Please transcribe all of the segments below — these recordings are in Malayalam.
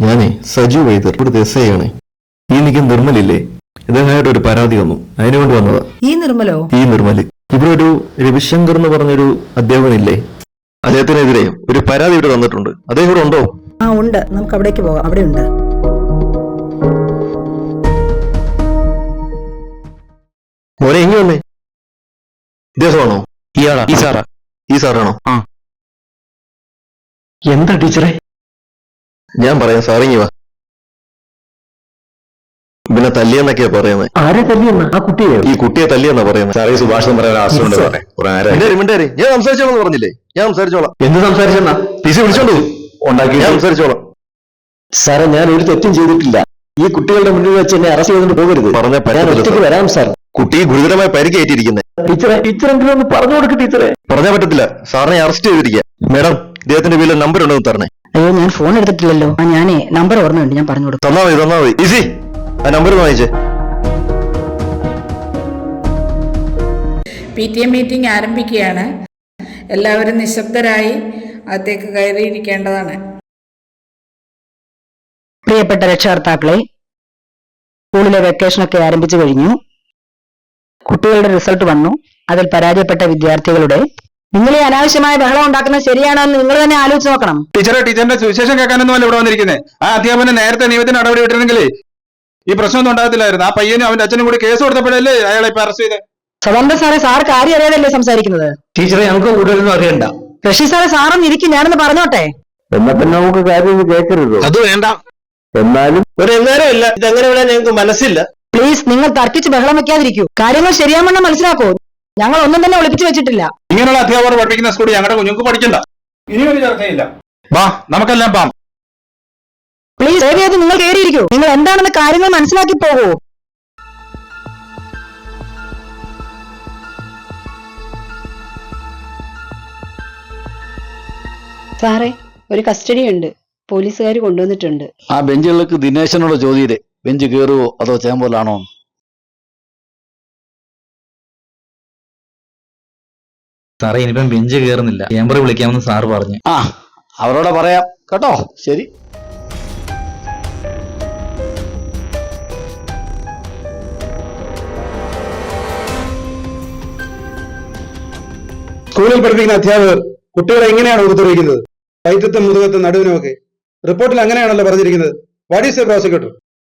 ഞാനേ സജു വൈദ്യർ ഇവിടുത്തെ എസ് ഐ ആണ് ഈ നിൽക്കുന്ന നിർമ്മലില്ലേ? ഇദ്ദേഹമായിട്ട് ഒരു പരാതി വന്നു. അതിനു കൊണ്ട് വന്നതാ. ഈ നിർമ്മലോ? ഈ നിർമ്മൽ. ഇവിടെ ഒരു രവിശങ്കർ എന്ന് പറഞ്ഞൊരു അധ്യാപകനില്ലേ? അദ്ദേഹത്തിനെതിരെ ഒരു പരാതി ഇവിടെ വന്നിട്ടുണ്ട് അദ്ദേഹം ഇവിടെ ഉണ്ടോ? ആ ഉണ്ട്. നമുക്ക് അവിടേക്ക് പോകാം. അവിടെ ഉണ്ട്. മോനെ ഇങ്ങി വന്നേ? ഇദ്ദേഹമാണോ? ഇയാളാ. ഈ സാറാ. ഈ സാറാണോ? ആ. എന്താ ടീച്ചറെ? ഞാൻ പറയാം സാറിങ്ങി വാ. പിന്നെ തല്ലിയെന്നൊക്കെയാ പറയുന്നത് ആരെ തല്ലിയെന്ന്? ആ കുട്ടിയെ? ഈ കുട്ടിയെ തല്ലിയെന്നാ പറയുന്നത് സാറേ സുഭാഷ് പറയാൻ ആശ്രമുണ്ട്. മിണ്ടാരി. ഞാൻ സംസാരിച്ചോളാം പറഞ്ഞില്ലേ? ഞാൻ സംസാരിച്ചോളാം. എന്ത് സംസാരിച്ചെന്നാ? തിരിച്ചു വിളിച്ചോണ്ട് ഉണ്ടാക്കി ഞാൻ സംസാരിച്ചോളാം. സാറേ ഞാൻ ഒരു തെറ്റും ചെയ്തിട്ടില്ല. ഈ കുട്ടികളുടെ മുന്നിൽ വെച്ച് എന്നെ അറസ്റ്റ് ചെയ്തുകൊണ്ട് പോകരുത്. പറഞ്ഞ ഒറ്റയ്ക്ക് വരാം സാർ കുട്ടി ഗുരുതരമായി പരിക്കേറ്റിരിക്കുന്നത് ടീച്ചറെ ടീച്ചറെങ്കിലും ഒന്ന് പറഞ്ഞു കൊടുക്ക് ടീച്ചറെ. പറഞ്ഞാൽ പറ്റത്തില്ല. സാറിനെ അറസ്റ്റ് ചെയ്തിരിക്കുക മേഡം ഇദ്ദേഹത്തിന്റെ വീട്ടിൽ നമ്പർ ഉണ്ടെന്ന് തരണേ. അയ്യോ ഞാൻ ഫോൺ എടുത്തിട്ടില്ലല്ലോ. ആ ഞാനേ നമ്പർ ഓർമ്മയുണ്ട് ഞാൻ പറഞ്ഞു കൊടുക്കും. തന്നാ മതി തന്നാ മതി. ഈസി ആ നമ്പർ വാങ്ങിച്ചേ. പി ടി എ മീറ്റിംഗ് ആരംഭിക്കുകയാണ്. എല്ലാവരും നിശബ്ദരായി അകത്തേക്ക് കയറിയിരിക്കേണ്ടതാണ്. പ്രിയപ്പെട്ട രക്ഷകർത്താക്കളെ സ്കൂളിലെ വെക്കേഷനൊക്കെ ആരംഭിച്ചു കഴിഞ്ഞു. കുട്ടികളുടെ റിസൾട്ട് വന്നു. അതിൽ പരാജയപ്പെട്ട വിദ്യാർത്ഥികളുടെ നിങ്ങൾ ഈ അനാവശ്യമായ ബഹളം ഉണ്ടാക്കുന്നത് ശരിയാണോ എന്ന് നിങ്ങൾ തന്നെ ആലോചിച്ച് നോക്കണം. ടീച്ചറെ ടീച്ചറിന്റെ സുവിശേഷം കേൾക്കാനൊന്നും അല്ല ഇവിടെ വന്നിരിക്കുന്നത് ആ അധ്യാപനം നേരത്തെ നിയമത്തിന് നടപടി വിട്ടിരുന്നെങ്കിൽ ഈ പ്രശ്നമൊന്നും ഉണ്ടാകത്തില്ലായിരുന്നു. ആ പയ്യനും അവന്റെ അച്ഛനും കൂടി കേസ് കൊടുത്തപ്പോഴല്ലേ അയാളെ ഇപ്പൊ അറസ്റ്റ് ചെയ്തത് സ്വതന്ത്ര സാറെ സാർ കാര്യം അറിയാതല്ലേ സംസാരിക്കുന്നത്? ടീച്ചറെ ഞങ്ങൾക്ക് കൂടുതലൊന്നും അറിയണ്ട. റഷി സാറെ സാറൊന്ന് ഇരിക്കും ഞാനൊന്ന് പറഞ്ഞോട്ടെ? എന്നാ പിന്നെ നമുക്ക് കാര്യം കേൾക്കരുത്? അത് വേണ്ട. എന്നാലും ഒരു എങ്ങാനും ഇല്ല. ഇതെങ്ങനെ വിടാൻ ഞങ്ങൾക്ക് മനസ്സില്ല. പ്ലീസ് നിങ്ങൾ തർക്കിച്ച് ബഹളം വെക്കാതിരിക്കൂ. കാര്യങ്ങൾ ശരിയാവണ്ണം മനസ്സിലാക്കൂ. ഞങ്ങൾ ഒന്നും തന്നെ ഒളിപ്പിച്ചു വെച്ചിട്ടില്ല. ഇങ്ങനെയുള്ള അധ്യാപകർ പഠിപ്പിക്കുന്ന സ്കൂളിൽ ഞങ്ങളുടെ കുഞ്ഞുങ്ങൾക്ക് പഠിക്കണ്ട. ഇനി ഒരു ചർച്ചയില്ല. വാ നമുക്കെല്ലാം പാം. പ്ലീസ് ചെയ്ത് നിങ്ങൾ കയറിയിരിക്കൂ. നിങ്ങൾ എന്താണെന്ന് കാര്യങ്ങൾ മനസ്സിലാക്കി പോകൂ. സാറേ ഒരു കസ്റ്റഡി ഉണ്ട് പോലീസുകാർ കൊണ്ടുവന്നിട്ടുണ്ട്. ആ ബെഞ്ചുകൾക്ക് ദിനേശനോട് ചോദ്യം ബെഞ്ച് കയറുവോ അതോ ചേമ്പോലാണോ സാറേ ഇനിയിപ്പം ബെഞ്ച് കയറുന്നില്ല ക്യാമറ വിളിക്കാമെന്ന് സാറ് പറഞ്ഞു. ആ അവരോട് പറയാം. കേട്ടോ ശരി. സ്കൂളിൽ പഠിപ്പിക്കുന്ന അധ്യാപകർ കുട്ടികളെ എങ്ങനെയാണ് ഉപദ്രവിക്കുന്നത് വൈദ്യത്വം മുതുകത്തും നടുവിനുമൊക്കെ. റിപ്പോർട്ടിൽ അങ്ങനെയാണല്ലോ പറഞ്ഞിരിക്കുന്നത്. വാട്ട് ഈസ് എ പ്രോസിക്യൂട്ടർ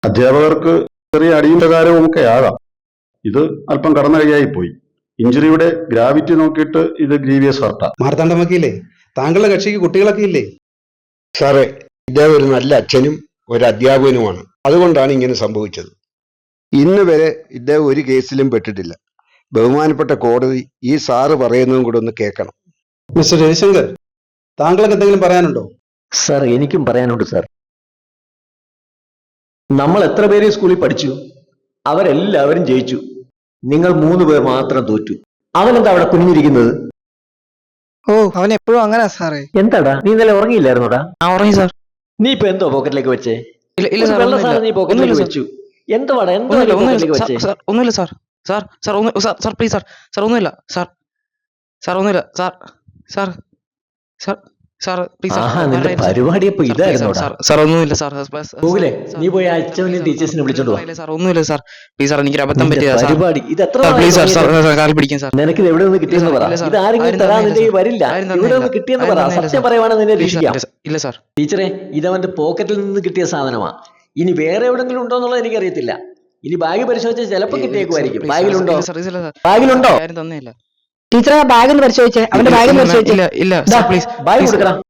അധ്യാപകർക്ക് ചെറിയ അടിയും പ്രകാരവും ഒക്കെ ആകാം. ഇത് അല്പം കടന്നകയായി പോയി ഇഞ്ചുറിയുടെ ഗ്രാവിറ്റി നോക്കിയിട്ട് ഇത് ഗ്രീവിയസ് ഹർട്ടാ മാർത്താണ്ഡ വക്കീലേ താങ്കളുടെ കക്ഷിക്ക് കുട്ടികളൊക്കെ ഇല്ലേ? സാറേ ഇദ്ദേഹം ഒരു നല്ല അച്ഛനും ഒരു അധ്യാപകനുമാണ്. അതുകൊണ്ടാണ് ഇങ്ങനെ സംഭവിച്ചത്. ഇന്ന് വരെ ഇദ്ദേഹം ഒരു കേസിലും പെട്ടിട്ടില്ല. ബഹുമാനപ്പെട്ട കോടതി ഈ സാറ് പറയുന്നതും കൂടെ ഒന്ന് കേൾക്കണം. മിസ്റ്റർ രവിശങ്കർ താങ്കൾക്ക് എന്തെങ്കിലും പറയാനുണ്ടോ? സാർ എനിക്കും പറയാനുണ്ട് സാർ. നമ്മൾ എത്ര പേര് സ്കൂളിൽ പഠിച്ചു? അവരെല്ലാവരും ജയിച്ചു. നിങ്ങൾ മൂന്ന് പേർ മാത്രം തോറ്റു. അവനെന്താ അവിടെ കുനിഞ്ഞിരിക്കുന്നത്? ഓ അവൻ എപ്പോഴും അങ്ങനെ സാറേ. എന്താടാ? നീ ഇന്നലെ ഉറങ്ങിയില്ലായിരുന്നോടാ? ആ ഉറങ്ങി സാർ. നീ ഇപ്പൊ എന്തോ പോക്കറ്റിലേക്ക് വെച്ചേ? ഇല്ല ഇല്ല ഒരു സാർ വെള്ള ഒന്നുമില്ല. സാധനം നീ പോക്കറ്റിലേക്ക് സാർ വെച്ചു. എന്തുവാടാ? എന്തോ സാർ പോക്കറ്റിലേക്ക് സാർ വെച്ചേ? സാർ, സാർ ഒന്നുമില്ല സാർ. സാർ സാർ ഒന്ന് sir sir please sir. Sir ഒന്നുമില്ല. സാർ സാർ ഒന്നുമില്ല. Sir sir sir. Sir please. പരിപാടി സാർ, ഒന്നുമില്ല സാർ ഗൂഗിളെ നീ പോയി ടീച്ചേഴ്സിനെ വിളിച്ചോണ്ട് വാ ഒന്നുമില്ല സാർ ഒന്നുമില്ല സാർ. പ്ലീസ് സാർ എനിക്ക് അബദ്ധം നിന്റെ പറ്റിയതാ സാർ. പരിപാടി ഇത് എത്ര സാർ പ്ലീസ് സാർ നാളായി സാർ കാൽ പിടിക്കും സാർ. നിനക്ക് ഇത് എവിടെ നിന്ന് കിട്ടിയെന്ന് പറ. ഇത് ആരെങ്കിലും തരാൻ നിന്റെ വരില്ല. ഇവിടെ നിന്ന് കിട്ടിയെന്ന് പറ. സത്യം നിന്നെ രക്ഷിക്കാം. ഇല്ല സാർ, ഇല്ല ഇത് ടീച്ചറെ പോക്കറ്റിൽ നിന്ന് കിട്ടിയ സാധനമാ. ഇനി വേറെ എവിടെങ്കിലും ഉണ്ടോ എന്നുള്ളത് എനിക്കറിയത്തില്ല. ഇനി ബാഗ് പരിശോധിച്ചാൽ ചിലപ്പോ കിട്ടിയേക്കുമായിരിക്കും. ബാഗിലുണ്ടോ. ബാഗിലുണ്ടോ? ആരും തന്നില്ല. ടീച്ചറെ ആ ബാഗ് ഒന്ന് പരിശോധിച്ചേ. അവന്റെ ബാഗ് ഒന്ന് ഇല്ല, പ്ലീസ് ബാഗ്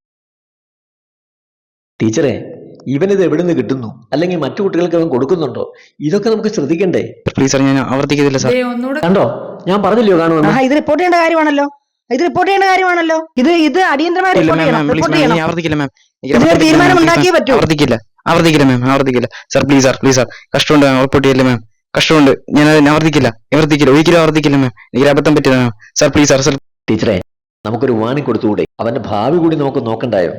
ടീച്ചറെ ഇവനിത് എവിടെ നിന്ന് കിട്ടുന്നു? അല്ലെങ്കിൽ മറ്റു കുട്ടികൾക്ക് അവൻ കൊടുക്കുന്നുണ്ടോ? ഇതൊക്കെ നമുക്ക് ശ്രദ്ധിക്കണ്ടേ? പ്ലീസ് സാർ ഞാൻ ആവർത്തിക്കത്തില്ല സാർ കണ്ടോ? ഞാൻ പറഞ്ഞില്ലയോ കാണുമെന്ന്? ഇത് റിപ്പോർട്ട് ചെയ്യേണ്ട കാര്യമാണല്ലോ. ഇത് റിപ്പോർട്ട് ചെയ്യേണ്ട കാര്യമാണല്ലോ. ഇത് ഇത് അടിയന്തരമായി റിപ്പോർട്ട് ചെയ്യണം. റിപ്പോർട്ട് ചെയ്യണം. ആവർത്തിക്കില്ല മാം ഇതിനൊരു തീരുമാനം ഉണ്ടാക്കിയേ പറ്റൂ. ആവർത്തിക്കില്ല ആവർത്തിക്കില്ല ma'am ആവർത്തിക്കില്ല. Sir please sir please sir കഷ്ടമുണ്ട് മാം റിപ്പോർട്ട് ചെയ്യല്ലേ മാം കഷ്ടമുണ്ട്. ഞാൻ അതിന് ആവർത്തിക്കില്ല ആവർത്തിക്കില്ല ഒരിക്കലും ആവർത്തിക്കില്ല മാം എനിക്ക് അബദ്ധം പറ്റില്ല ma'am sir please sir sir ടീച്ചറെ നമുക്കൊരു വാണി കൊടുത്തുകൂടെ? അവന്റെ ഭാവി കൂടി നമുക്ക് നോക്കണ്ടായോ?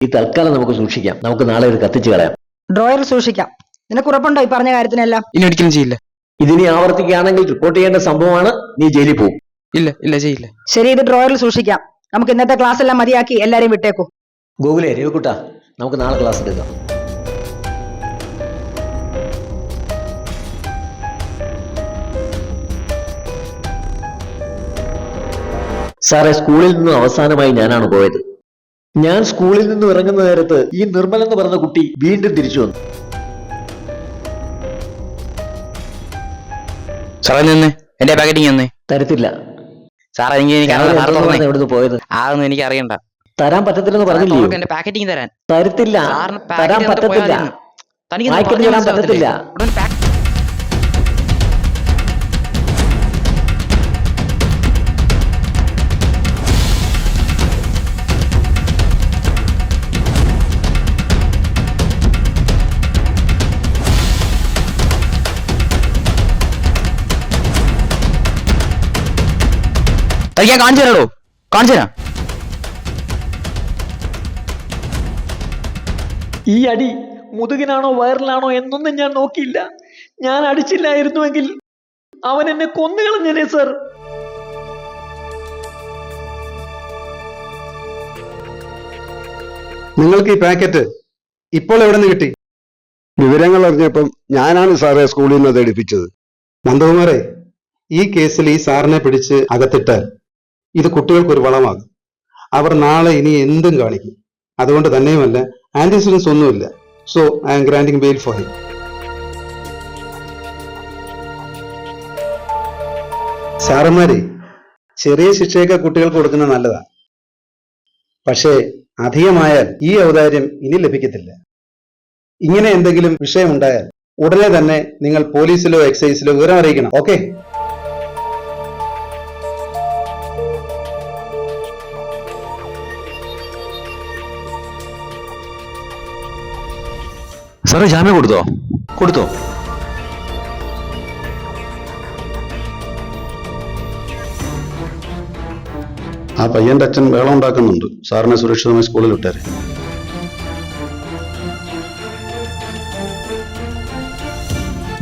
ഈ തൽക്കാലം നമുക്ക് സൂക്ഷിക്കാം. നമുക്ക് നാളെ ഇത് കത്തിച്ചു കളയാം. ഡ്രോയറിൽ സൂക്ഷിക്കാം. നിനക്ക് ഉറപ്പുണ്ടോ ഈ പറഞ്ഞ കാര്യത്തിനെല്ലാം? ഇനി ഒരിക്കലും ചെയ്യില്ല. ഇതിനി ആവർത്തിക്കുകയാണെങ്കിൽ റിപ്പോർട്ട് ചെയ്യേണ്ട സംഭവമാണ് നീ ജയിലിൽ പോകും. ഇല്ല ഇല്ല ചെയ്യില്ല. ശരി ഇത് ഡ്രോയറിൽ സൂക്ഷിക്കാം. നമുക്ക് ഇന്നത്തെ ക്ലാസ് എല്ലാം മതിയാക്കി എല്ലാരെയും വിട്ടേക്കൂ. ഗോകുലേ രവിക്കുട്ട നമുക്ക് നാളെ ക്ലാസ് എടുക്കാം സാറേ സ്കൂളിൽ നിന്ന് അവസാനമായി ഞാനാണ് പോയത്. ഞാൻ സ്കൂളിൽ നിന്നും ഇറങ്ങുന്ന നേരത്ത് ഈ നിർമ്മൽ എന്ന് പറഞ്ഞ കുട്ടി വീണ്ടും തിരിച്ചു വന്നു. സാറേ നിന്ന്. എന്റെ പാക്കറ്റിങ് തന്നെ തരത്തില്ല. സാറേ എനിക്ക് എനിക്ക് രാവിലെ സാറ് എത്ര തുറന്നേ മണിക്കാ പോയത്. അതൊന്നും എനിക്ക് അറിയണ്ട. തരാൻ പറ്റത്തില്ലെന്ന് പറഞ്ഞില്ലേ? എന്റെ പാക്കറ്റിങ് തരാൻ. തരത്തില്ല. സാറിന് തരാൻ packet പറ്റത്തില്ല. തനിക്ക് തരാൻ പറ്റത്തില്ല. തനിക്ക് ഞാൻ കാണിച്ചു തരാടോ? കാണിച്ചു തരാം. ഈ അടി മുതുകിനാണോ വയറിലാണോ എന്നൊന്നും ഞാൻ നോക്കിയില്ല. ഞാൻ അടിച്ചില്ലായിരുന്നുവെങ്കിൽ അവൻ എന്നെ കൊന്നുകളഞ്ഞനെ സർ? നിങ്ങൾക്ക് ഈ പാക്കറ്റ് ഇപ്പോൾ എവിടെ നിന്ന് കിട്ടി? വിവരങ്ങൾ അറിഞ്ഞപ്പം ഞാനാണ് സാറെ സ്കൂളിൽ നിന്ന് അത് എടുപ്പിച്ചത്. നന്ദകുമാറെ ഈ കേസിൽ ഈ സാറിനെ പിടിച്ച് അകത്തിട്ടാൽ ഇത് കുട്ടികൾക്ക് ഒരു വളമാകും. അവർ നാളെ ഇനി എന്തും കാണിക്കും. അതുകൊണ്ട് തന്നെയുമല്ല ആന്റിസിഡൻസ് ഒന്നുമില്ല. So I am granting bail for him സാറന്മാരെ ചെറിയ ശിക്ഷയൊക്കെ കുട്ടികൾക്ക് കൊടുക്കുന്നത് നല്ലതാണ്. പക്ഷേ അധികമായാൽ ഈ ഔദാര്യം ഇനി ലഭിക്കത്തില്ല. ഇങ്ങനെ എന്തെങ്കിലും വിഷയമുണ്ടായാൽ ഉടനെ തന്നെ നിങ്ങൾ പോലീസിലോ എക്സൈസിലോ വിവരം അറിയിക്കണം. ഓക്കെ സാറേ ജാമ്യം കൊടുത്തോ? കൊടുത്തോ. ആ പയ്യന്റെ അച്ഛൻ വേളം ഉണ്ടാക്കുന്നുണ്ട്. സാറിനെ സുരക്ഷിതമായി സ്കൂളിൽ വിട്ടേരെ.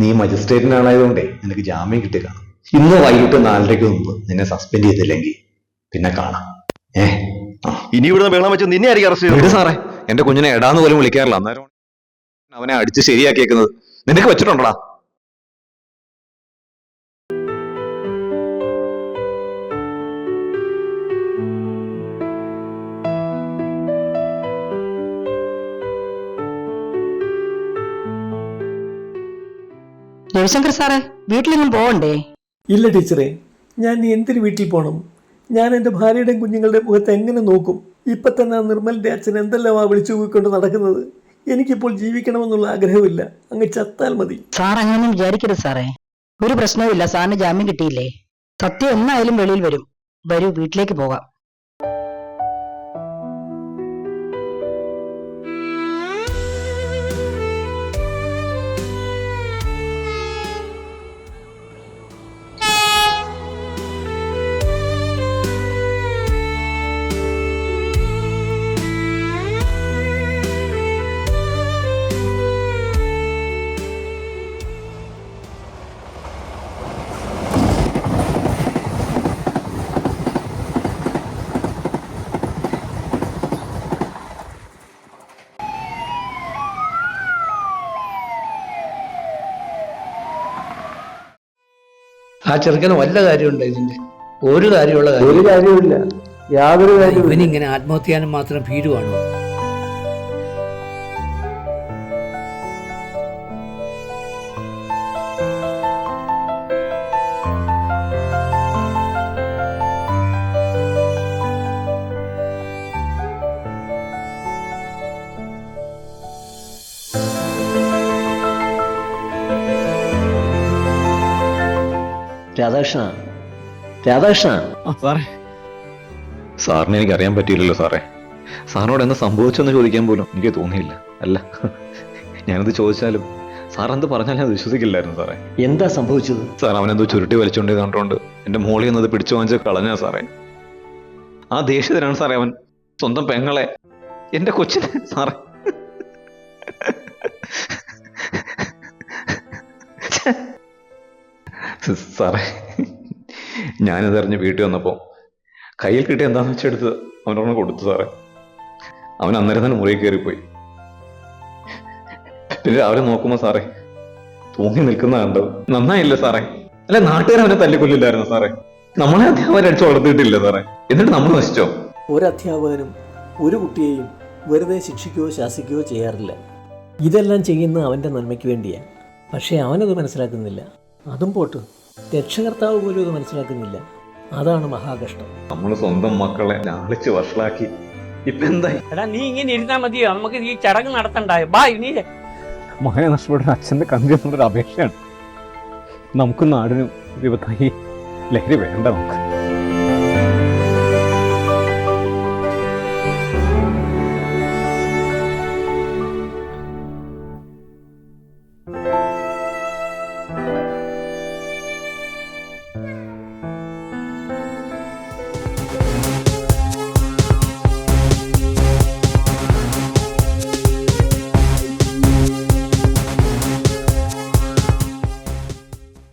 നീ മജിസ്ട്രേറ്റിനാണായതുകൊണ്ടേ നിനക്ക് ജാമ്യം കിട്ടി കാണും ഇന്ന് വൈകിട്ട് നാലരയ്ക്ക് മുമ്പ് നിന്നെ സസ്പെൻഡ് ചെയ്തില്ലെങ്കിൽ പിന്നെ കാണാം. ഏ? ഇനി ഇവിടുന്ന് വേള വെച്ച് നിന്നെ ആയിരിക്കും അറസ്റ്റ് ചെയ്തു സാറേ. എന്റെ കുഞ്ഞിനെ എടാന്ന് പോലും വിളിക്കാറില്ല. അന്നേരം അവനെ അടിച്ച് ശരിയാക്കിയേക്കുന്നത്. നിനക്ക് വെച്ചിട്ടുണ്ടടാ രവിശങ്കർ സാറേ വീട്ടിലെങ്ങും പോകണ്ടേ ഇല്ല ടീച്ചറെ ഞാൻ എന്തിനു വീട്ടിൽ പോകണം ഞാൻ എന്റെ ഭാര്യയുടെയും കുഞ്ഞുങ്ങളുടെ മുഖത്ത് എങ്ങനെ നോക്കും? ഇപ്പൊ തന്നെ നിർമ്മലിന്റെ അച്ഛൻ എന്തെല്ലാം ആ വിളിച്ചു പോയിക്കൊണ്ട് നടക്കുന്നത്? എനിക്കിപ്പോൾ ജീവിക്കണമെന്നുള്ള ആഗ്രഹമില്ല അങ്ങ് ചത്താൽ മതി. സാർ അങ്ങനെ വിചാരിക്കരുത് സാറേ. ഒരു പ്രശ്നവുമില്ല. സാറിന് ജാമ്യം കിട്ടിയില്ലേ? സത്യം എന്നായാലും വെളിയിൽ വരും. വരൂ വീട്ടിലേക്ക് പോകാം. ആ ചെറുക്കന് വല്ല കാര്യമുണ്ടോ ഇതിന്റെ? ഒരു കാര്യമുള്ള ഒരു കാര്യമില്ല. യാതൊരു കാര്യവും ഇവനിങ്ങനെ ആത്മഹത്യാനം ചെയ്യാനും മാത്രം ഭീരുവാണോ? രാധാകൃഷ്ണ രാധാകൃഷ്ണ സാറേ. സാറിനെ എനിക്ക് അറിയാൻ പറ്റിയില്ലല്ലോ സാറേ. സാറിനോട് എന്താ സംഭവിച്ചെന്ന് ചോദിക്കാൻ പോലും എനിക്ക് തോന്നിയില്ല. അല്ല ഞാനത് ചോദിച്ചാലും സാർ എന്ത് പറഞ്ഞാലും ഞാൻ വിശ്വസിക്കില്ലായിരുന്നു സാറേ. എന്താ സംഭവിച്ചത്? സാർ അവനെന്തോ ചുരുട്ടി വലിച്ചുകൊണ്ട് കണ്ടോണ്ട് എന്റെ മോളിൽ എന്നത് പിടിച്ചു വാങ്ങിച്ച് കളഞ്ഞാ സാറേ. ആ ദേഷ്യത്തിനാണ് സാറേ അവൻ. സ്വന്തം പെങ്ങളെ. എന്റെ കൊച്ചിനെ സാറേ. സാറേ ഞാനിതറിഞ്ഞ് വീട്ടിൽ വന്നപ്പോൾ കയ്യിൽ കിട്ടിയ എന്താണെന്ന് വെച്ചെടുത്ത് അവനോട് കൊടുത്തു സാറേ. അവൻ അന്നേരം തന്നെ മുറിയിൽ കയറിപ്പോയി. പിന്നെ രാവിലെ നോക്കുമ്പോൾ സാറേ തൂങ്ങി നിൽക്കുന്ന കണ്ടത് നന്നായില്ല സാറേ? അല്ലെ നാട്ടുകാർ അവനെ തല്ലിക്കൊല്ലില്ലായിരുന്നു സാറേ? നമ്മളെ അധ്യാപകരെ അടിച്ചു വളർത്തിയിട്ടില്ല സാറേ? എന്നിട്ട് നമ്മൾ നശിച്ചോ? ഒരു അധ്യാപകനും ഒരു കുട്ടിയെയും വെറുതെ ശിക്ഷിക്കുകയോ ശാസിക്കുകയോ ചെയ്യാറില്ല. ഇതെല്ലാം ചെയ്യുന്ന അവന്റെ നന്മയ്ക്ക് വേണ്ടിയാണ് പക്ഷേ അവനത് മനസ്സിലാക്കുന്നില്ല. അതും പോട്ട്. രക്ഷകർത്താവ് പോലും ഇത് മനസ്സിലാക്കുന്നില്ല. അതാണ് മഹാകഷ്ടം. നമ്മൾ സ്വന്തം മക്കളെ ലാളിച്ച് വഷളാക്കി. ഇപ്പൊ എന്തായി? എടാ നീ ഇങ്ങനെ ഇരുന്നാ മതിയോ? നമുക്ക് ഈ ചടങ്ങ് നടത്തണ്ടായോ? ബാ നീ മകനെ നഷ്ടപ്പെട്ട അച്ഛന്റെ കണ്ണീർ എന്നുള്ളൊരു അപേക്ഷയാണ്. നമുക്ക് നാടിനും വിപത്തായി ലഹരി വേണ്ട നമുക്ക്.